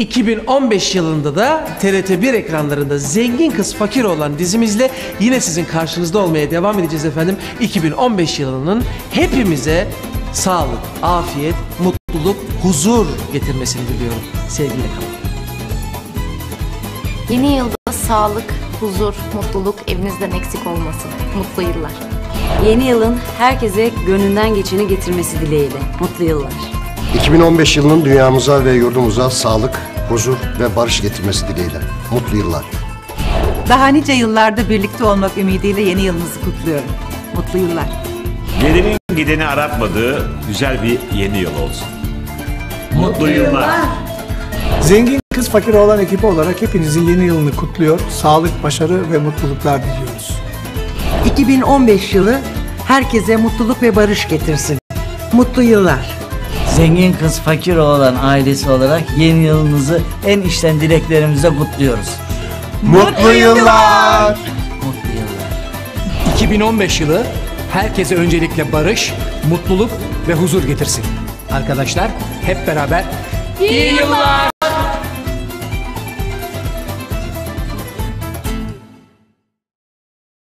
2015 yılında da TRT1 ekranlarında Zengin Kız Fakir olan dizimizle yine sizin karşınızda olmaya devam edeceğiz efendim. 2015 yılının hepimize sağlık, afiyet, mutluluk, huzur getirmesini diliyorum. Sevgiyle kalın. Yeni yılda sağlık, huzur, mutluluk evinizden eksik olmasın. Mutlu yıllar. Yeni yılın herkese gönlünden geçeni getirmesi dileğiyle. Mutlu yıllar. 2015 yılının dünyamıza ve yurdumuza sağlık, huzur ve barış getirmesi dileğiyle. Mutlu yıllar. Daha nice yıllarda birlikte olmak ümidiyle yeni yılınızı kutluyorum. Mutlu yıllar. Gelinin gideni aratmadığı güzel bir yeni yıl olsun. Mutlu yıllar. Zengin Kız Fakir Oğlan ekibi olarak hepinizin yeni yılını kutluyor. Sağlık, başarı ve mutluluklar diliyoruz. 2015 yılı herkese mutluluk ve barış getirsin. Mutlu yıllar. Zengin kız fakir oğlan ailesi olarak yeni yılınızı en içten dileklerimizle kutluyoruz. Mutlu yıllar. Mutlu yıllar. 2015 yılı herkese öncelikle barış, mutluluk ve huzur getirsin. Arkadaşlar hep beraber iyi yıllar.